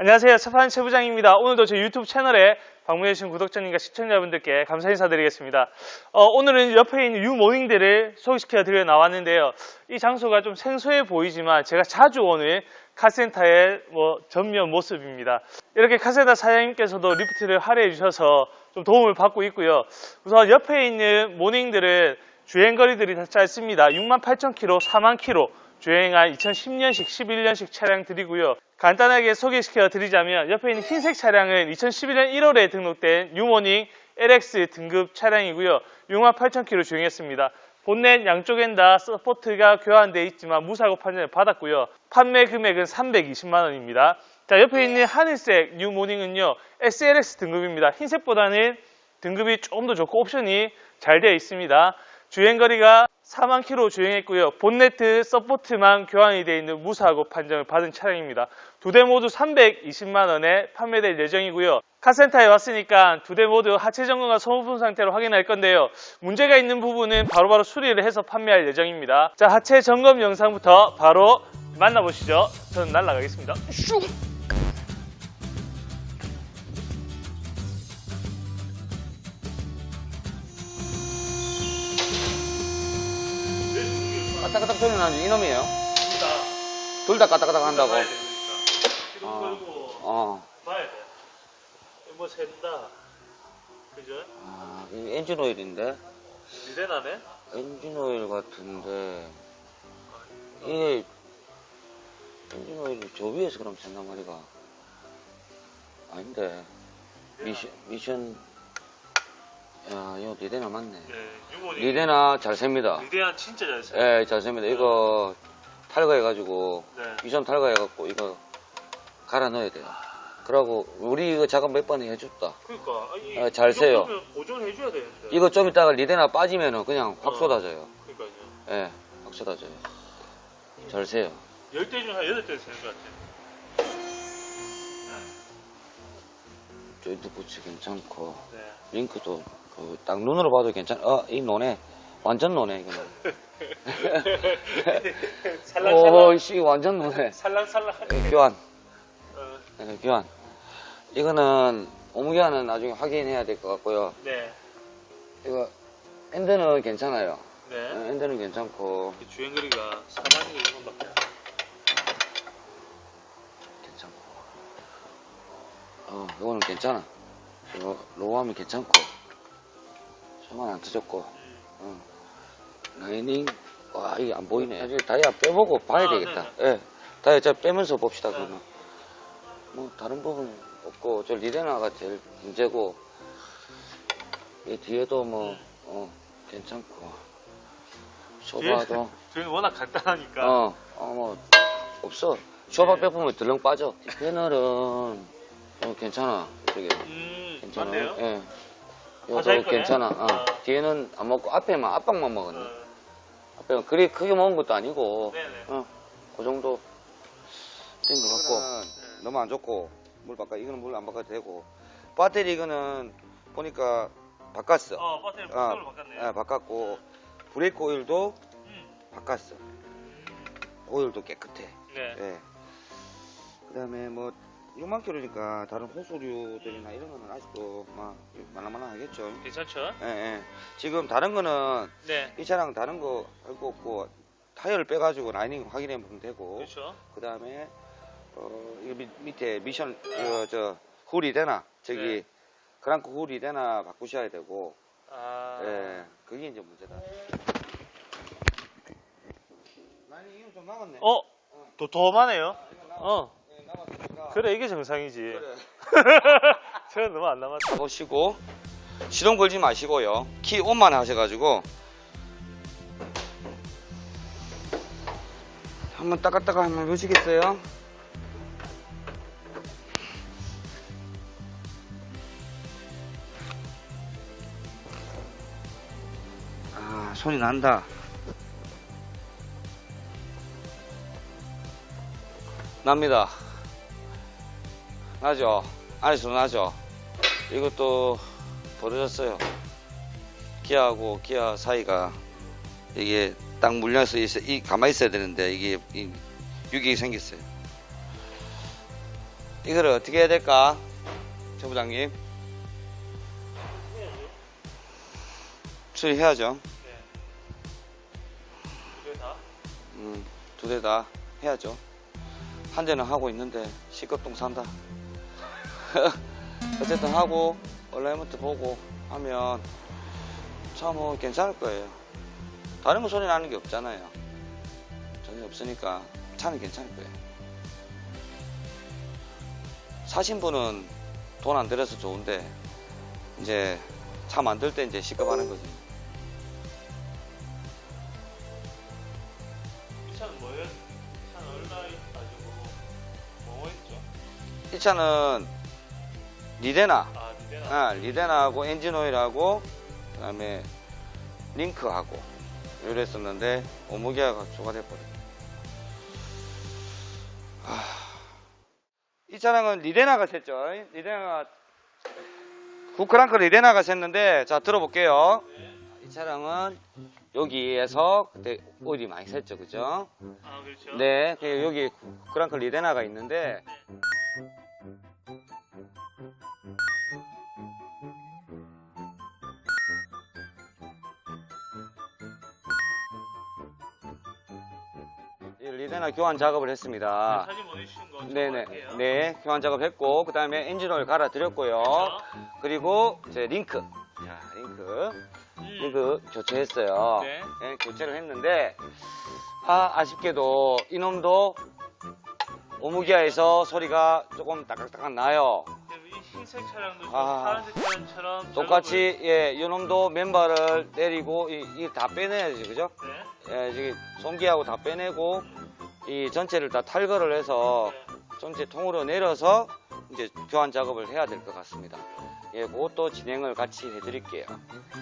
안녕하세요. 차판 최부장입니다. 오늘도 제 유튜브 채널에 방문해주신 구독자님과 시청자분들께 감사 인사드리겠습니다. 어, 오늘은 옆에 있는 유모닝들을 소개시켜 드려 나왔는데요. 이 장소가 좀 생소해 보이지만 제가 자주 오는 카센터의 뭐 전면 모습입니다. 이렇게 카센터 사장님께서도 리프트를 할애해 주셔서 좀 도움을 받고 있고요. 우선 옆에 있는 모닝들은 주행거리들이 다 짧습니다. 68,000km, 4만 km 주행한 2010년식, 11년식 차량들이고요. 간단하게 소개시켜 드리자면 옆에 있는 흰색 차량은 2011년 1월에 등록된 유모닝 LX 등급 차량이고요. 68,000km 주행했습니다. 본넷 양쪽엔 다 서포트가 교환되어 있지만 무사고 판정을 받았고요. 판매 금액은 320만 원입니다. 자, 옆에 있는 하늘색 뉴모닝은요. SLX 등급입니다. 흰색보다는 등급이 조금 더 좋고 옵션이 잘 되어 있습니다. 주행거리가 4만 킬로 주행했고요. 본네트 서포트만 교환이 되어 있는 무사고 판정을 받은 차량입니다. 두 대 모두 320만 원에 판매될 예정이고요. 카센터에 왔으니까 두 대 모두 하체 점검과 소모품 상태로 확인할 건데요. 문제가 있는 부분은 바로바로 수리를 해서 판매할 예정입니다. 자, 하체 점검 영상부터 바로 만나보시죠. 저는 날라가겠습니다. 슈! 까딱까딱 소리 나는 이놈이에요. 자, 둘다 까딱까딱 한다고. 봐야 되니까. 지금 어. 어. 봐야 돼. 뭐 샌다. 그죠? 아, 이 엔진 오일인데? 미대나네? 엔진 오일 같은데. 이게, 엔진 오일이 저 위에서 그럼 샌단 말이가. 아닌데. 미션, 미션. 야, 이거 리데나 맞네. 네. 리데나 잘 셉니다. 리데나 진짜 잘 써. 예, 잘 셉니다. 이거 탈거해가지고, 네. 미션 탈거해갖고, 이거 갈아 넣어야 돼요. 그러고, 우리 이거 작업 몇 번 해줬다. 그러니까 아니, 어, 잘이 세요. 정도면 보존을 해줘야 되는데. 이거 좀 이따가 리데나 빠지면은 그냥 확 어. 쏟아져요. 그러니까요. 예, 확 쏟아져요. 잘 세요. 열대중한 여덟 대 되는 것 같아요. 조인트 부츠 괜찮고, 네. 링크도 그딱 눈으로 봐도 괜찮, 어, 이 노네. 완전 노네, 이거는. 살랑살랑. 오, 씨, 완전 노네. 살랑살랑. 예, 교환, 어, 예, 교환. 이거는, 오무기한은 나중에 확인해야 될 것 같고요. 네. 이거, 핸드는 괜찮아요. 예, 네. 핸드는 괜찮고, 이 주행거리가 4만 정도밖에 안 괜찮고. 어, 이거는 괜찮아. 이거 로우하면 괜찮고. 저만 안 터졌고. 어. 라이닝, 와, 이게 안 보이네. 사실 다이아 빼보고 봐야 아, 되겠다. 예. 다이아 자 빼면서 봅시다, 그러면. 뭐, 다른 부분 없고, 저 리레나가 제일 문제고, 이 뒤에도 뭐, 어, 괜찮고. 쇼바도, 주행 워낙 간단하니까. 어, 어, 뭐, 없어. 쇼바 빼보면 들렁 빠져. 패널은, 어, 괜찮아. 이쪽에. 음, 괜찮아. 맞네요. 예. 이것도 거네? 괜찮아. 어. 아. 뒤에는 안 먹고 앞에만 압박만 먹었네. 어, 앞에만 그리 크게 먹은 것도 아니고. 네네. 어. 그 정도 된 것 같고. 너무 안 좋고 물 바꿔. 이거는 물 안 바꿔도 되고. 배터리 이거는 보니까 바꿨어. 어, 배터리 어, 폭도로 바꿨네요. 예, 바꿨고 브레이크 오일도 음, 바꿨어. 음, 오일도 깨끗해. 네. 예. 그다음에 뭐 6만 킬로니까 다른 호수류들이나 이런 거는 아직도 막 많아만아 하겠죠. 괜찮죠? 예, 예. 지금 다른 거는 네. 이 차량 다른 거 할 거 없고 타이어를 빼가지고 라이닝 확인해 보면 되고 그렇죠. 그 다음에 어 밑, 밑에 미션 이거 저 훌이 되나 저기 네. 크랑크 훌이 되나 바꾸셔야 되고 아. 예 그게 이제 문제다. 라이닝 이거 좀 남았네. 어, 더, 더 많아요? 어. 그래, 이게 정상이지. 그래. 저는 너무 안 남았다. 보시고 시동 걸지 마시고요. 키 온만 하셔가지고 한번 따갔다가 한번 보시겠어요? 아 소리 난다. 납니다. 나죠? 안에서 나죠? 이것도 벌어졌어요. 기아하고 기아 사이가 이게 딱 물려서 있어, 이 가만히 있어야 되는데 이게 이, 유격이 생겼어요. 이거를 어떻게 해야 될까? 최 부장님. 수리해야죠. 네. 두개 다? 음, 두 대 다 해야죠. 한 대는 하고 있는데 시급동 산다. 어쨌든 하고 얼라이먼트 보고 하면 참 뭐 괜찮을 거예요. 다른 거 소리 나는 게 없잖아요. 전혀 없으니까 차는 괜찮을 거예요. 사신 분은 돈 안 들여서 좋은데 이제 차 만들 때 이제 시급하는 거지. 이 차는 뭐예요? 이 차는 얼마 가지고 뭐 했죠? 이 차는 리데나 아, 니네나. 아, 리데나하고 엔진오일하고 그다음에 링크하고 이랬었는데 오무기아가 추가돼버려. 아, 이 차량은 리데나가 샜죠. 리데나가 구크랑크 리데나가 샜는데 자 들어볼게요. 이 차량은 여기에서 그때 오일이 많이 샜죠, 그죠? 아, 그렇죠. 네, 그 여기 크랑크 리데나가 있는데 리데나 교환 작업을 했습니다. 사진 보내주신 거 네네. 네, 교환 작업했고 그 다음에 엔진오일 갈아드렸고요. 그렇죠. 그리고 제 링크, 자 링크, 음. 링크 교체했어요. 네. 네, 교체를 했는데 아 아쉽게도 이놈도 오무기아에서 소리가 조금 따깍따깍 나요. 이 흰색 차량도 좀 아. 파란색 차량처럼 똑같이 예 이놈도 맨발을 내리고 이다 빼내야지 그죠? 작업을- 네. 예 저기 송기하고 다 빼내고 이 전체를 다 탈거를 해서 전체 통으로 내려서 이제 교환 작업을 해야 될 것 같습니다. 예, 그것도 진행을 같이 해드릴게요.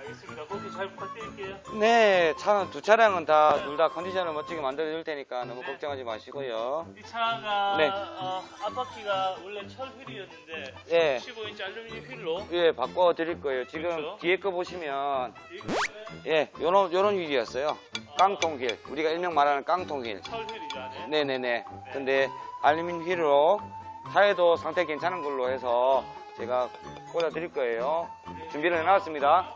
알겠습니다. 그렇게 잘 부탁드릴게요. 네, 차, 두 차량은 다 둘 다 컨디션을 멋지게 만들어 드릴 테니까 너무 걱정하지 마시고요. 이 차가 네. 어, 앞바퀴가 원래 철 휠이었는데 예. 15인치 알루미늄 휠로 예, 바꿔 드릴 거예요. 지금 그렇죠. 뒤에 거 보시면 예, 요런 요런 휠이었어요. 깡통 휠. 우리가 일명 말하는 깡통 휠. 철 휠이죠 안에. 네, 네, 네. 근데 알루미늄 휠로 타이어도 상태 괜찮은 걸로 해서 제가 꽂아 드릴 거예요. 준비를 해 놨습니다.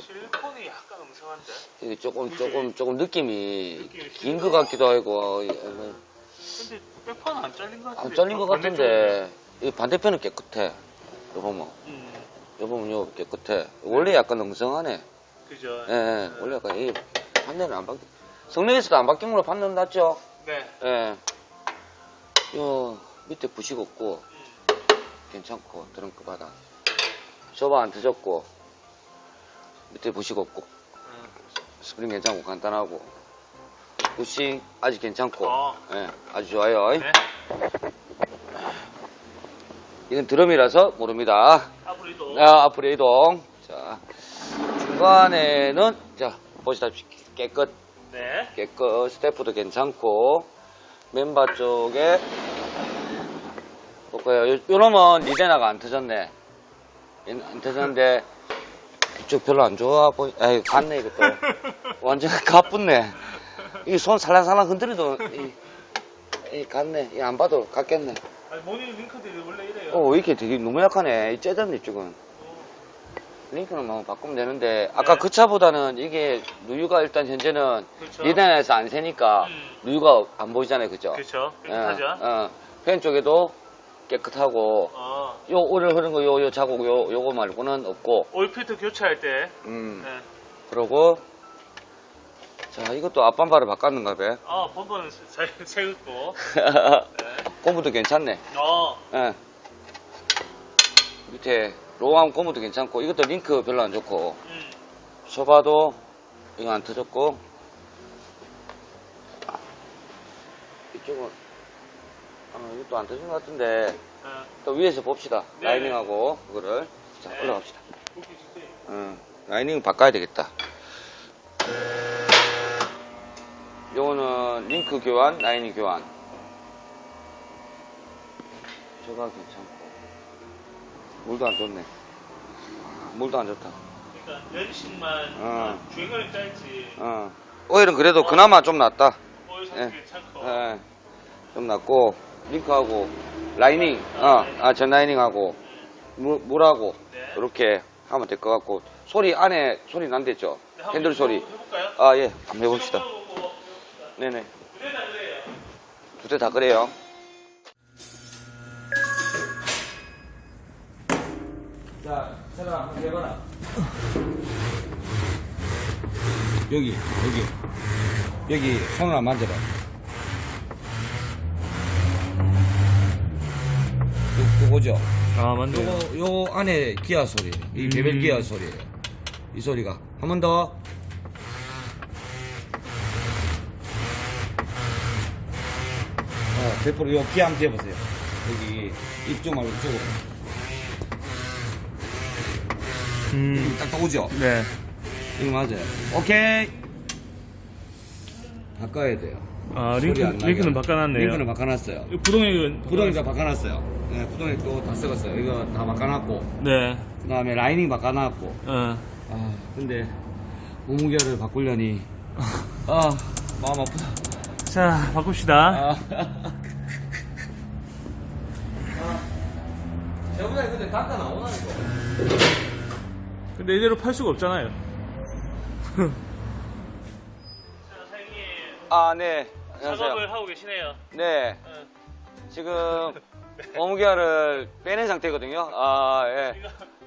실리콘이 약간 음성한데. 이게 조금 조금 조금 느낌이 느낌이 긴 것 같기도 하고 예, 근데 백판은 안 잘린 것 같은데. 안 잘린 것 같은데 이 반대편은 깨끗해. 요 보면 음, 요 보면 요 깨끗해. 원래 약간 엉성하네. 그죠. 예, 예. 원래 약간 이 판넬은 안 바뀌. 성능에서도 안 바뀐 걸로 판넬 났죠. 네. 예. 요 밑에 부식 없고 음, 괜찮고 드렁크 바닥. 저바 안 터졌고 밑에 부식 없고 음. 스프링 괜찮고 간단하고 부식 아직 괜찮고 어. 예, 아주 좋아요. 네. 이건 드럼이라서 모릅니다. 앞으로 이동. 아, 앞으로 이동. 자, 중간에는, 자, 보시다시피 깨끗, 네. 깨끗, 스태프도 괜찮고, 맨바 쪽에, 볼까요? 요, 요놈은 리데나가 안 터졌네. 안 터졌는데, 이쪽 별로 안 좋아 보이, 아이, 갔네, 이것도. 완전 가뿐네. 이 손 살랑살랑 흔들어도, 이, 이, 갔네. 이 안 봐도 갔겠네. 아니, 모닝 링크들이 원래 이래요. 어, 왜 이렇게 되게 너무 약하네. 이 째졌네, 이쪽은. 링크는 뭐 바꾸면 되는데, 아까 네. 그 차보다는 이게 누유가 일단 현재는 그렇죠. 리단에서 안 새니까 음. 누유가 안 보이잖아요, 그죠? 그렇죠. 예, 깨끗하죠. 어, 팬 쪽에도 깨끗하고, 어. 요 오를 흐른 거, 요, 요 자국, 요, 요거 말고는 없고, 오일 필터 교체할 때. 음, 네. 그러고, 자, 이것도 앞반발을 바꿨는가 봐. 아, 본번은 잘 세웠고. 네. 고무도 괜찮네. 어. 예. 밑에 로암 고무도 괜찮고, 이것도 링크 별로 안 좋고, 음. 쇼바도 이거 안 터졌고 이쪽은 아, 이것도 안 터진 것 같은데 어. 또 위에서 봅시다 네. 라이닝하고 그거를 자 네. 올라갑시다. 응, 라이닝 바꿔야 되겠다 요거는 링크 교환 라이닝 교환 저가 괜찮고 물도 안 좋네 아, 물도 안 좋다 그러니까 연식만 어. 주행거리 짧지. 어. 오일은 그래도 그나마 좀 낫다 오일 예. 괜찮고. 예. 좀 났고 링크하고 라이닝, 어, 아, 전 라이닝하고 물, 물하고 네. 이렇게 하면 될 것 같고 소리 안에 소리 난댔죠? 핸들 소리. 해볼까요? 아, 예, 한번 해봅시다. 네네. 두 대 다 그래요. 자, 세라 한번 해봐라. 여기, 여기. 여기 손을 안 만져봐. 요, 요거죠? 아 맞네. 요거, 요 안에 기아 소리. 이 개별 음. 기아 소리예요. 이 소리가. 한 번 더. 어, 100%요 기아 한번 재보세요. 여기 이쪽 말고 이쪽으로. 음, 딱딱 오죠? 네. 이거 맞아요. 오케이. 바꿔야 돼요. 아 소리 링크 안 나게. 링크는 바꿔놨네요. 링크는 바꿔놨어요. 부동액은 구덩이 다 바꿔놨어요. 네, 구덩이 또다 썩었어요. 이거 다 바꿔놨고. 네. 그 다음에 라이닝 바꿔놨고. 어. 아, 근데 몸무게를 바꾸려니. 아, 마음 아프다. 자 바꿉시다. 아. 저번에 근데 깎아 나오나니까. 근데 이대로 팔 수가 없잖아요. 아, 네. 안녕하세요. 작업을 하고 계시네요. 네. 어. 지금 몸무게를 빼낸 상태거든요. 아, 예.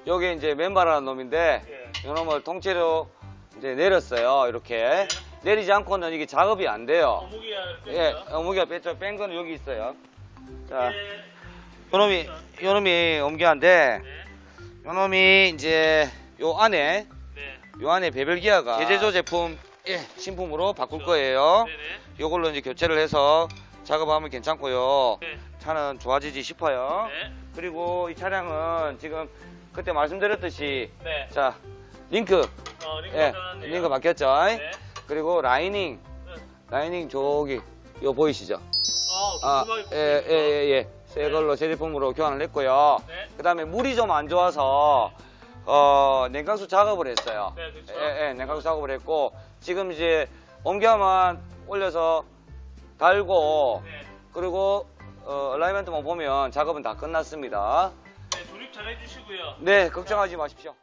요게 이제 맨발하는 놈인데, 예. 요놈을 통째로 이제 내렸어요. 이렇게. 내리지 않고는 이게 작업이 안 돼요. 무기가 예, 어묵이가 뺐죠. 뺀 거는 여기 있어요. 자, 네. 요놈이, 요놈이 어묵이한데, 네. 요놈이 이제 요 안에, 네. 요 안에 배별 기아가 제제조 제품, 예, 신품으로 바꿀 거예요. 네네. 요걸로 이제 교체를 해서 작업하면 괜찮고요. 네. 차는 좋아지지 싶어요. 네. 그리고 이 차량은 지금 그때 말씀드렸듯이, 네. 자, 링크, 어, 링크 예. 링크 바뀌었죠. 네. 그리고 라이닝, 네. 라이닝 저기, 요 보이시죠? 아, 아, 부품이 예, 예, 예, 예. 새 걸로 새 제품으로 교환을 했고요. 네. 그 다음에 물이 좀 안 좋아서, 어, 냉각수 작업을 했어요. 네, 그렇죠. 예, 예, 냉각수 작업을 했고, 지금 이제 온기화만 올려서 달고, 네. 그리고, 어, 얼라이먼트만 보면 작업은 다 끝났습니다. 네, 조립 잘 해주시고요. 네, 걱정하지 마십시오.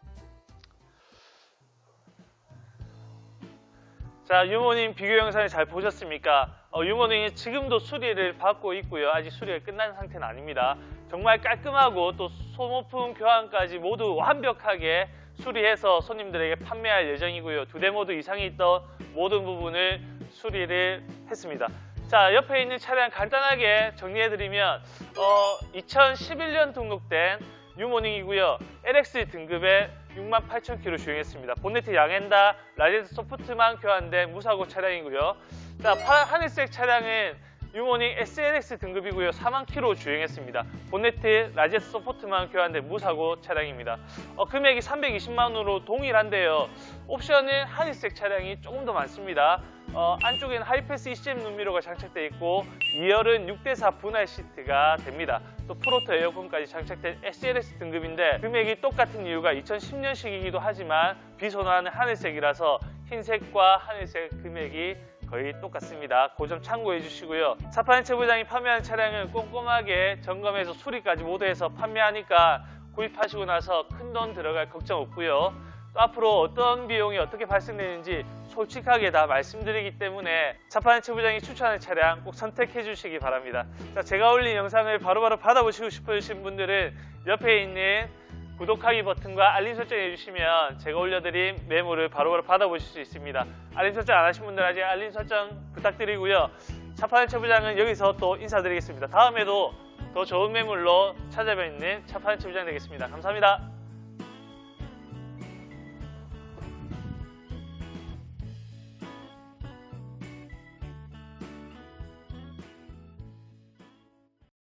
자, 유모님 비교 영상을 잘 보셨습니까? 어, 유모님이 지금도 수리를 받고 있고요. 아직 수리가 끝난 상태는 아닙니다. 정말 깔끔하고 또 소모품 교환까지 모두 완벽하게 수리해서 손님들에게 판매할 예정이고요. 두 대 모두 이상이 있던 모든 부분을 수리를 했습니다. 자, 옆에 있는 차량 간단하게 정리해드리면 어, 2011년 등록된 유모닝이고요. LX 등급의 68,000km 주행했습니다. 본네트 양엔다 라이젠 소프트만 교환된 무사고 차량이고요. 자, 파란 하늘색 차량은 유모닝 SLX 등급이고요. 4만 km 주행했습니다. 본네트 라이젠 소프트만 교환된 무사고 차량입니다. 어, 금액이 320만 원으로 동일한데요. 옵션은 하늘색 차량이 조금 더 많습니다. 어, 안쪽에는 하이패스 ECM 눈미러가 장착되어 있고 2열은 6대4 분할 시트가 됩니다. 또 프로토 에어컨까지 장착된 SLS 등급인데 금액이 똑같은 이유가 2010년식이기도 하지만 비선호하는 하늘색이라서 흰색과 하늘색 금액이 거의 똑같습니다. 그 점 참고해 주시고요. 차파렌체 부장이 판매하는 차량은 꼼꼼하게 점검해서 수리까지 모두 해서 판매하니까 구입하시고 나서 큰 돈 들어갈 걱정 없고요. 또 앞으로 어떤 비용이 어떻게 발생되는지 솔직하게 다 말씀드리기 때문에 차파렌체 부장이 추천하는 차량 꼭 선택해 주시기 바랍니다. 자, 제가 올린 영상을 바로바로 받아보시고 싶으신 분들은 옆에 있는 구독하기 버튼과 알림 설정 해주시면 제가 올려드린 메모를 바로바로 받아보실 수 있습니다. 알림 설정 안 하신 분들 아직 알림 설정 부탁드리고요. 차파렌체 부장은 여기서 또 인사드리겠습니다. 다음에도 더 좋은 매물로 찾아뵙는 차파렌체 부장 되겠습니다. 감사합니다.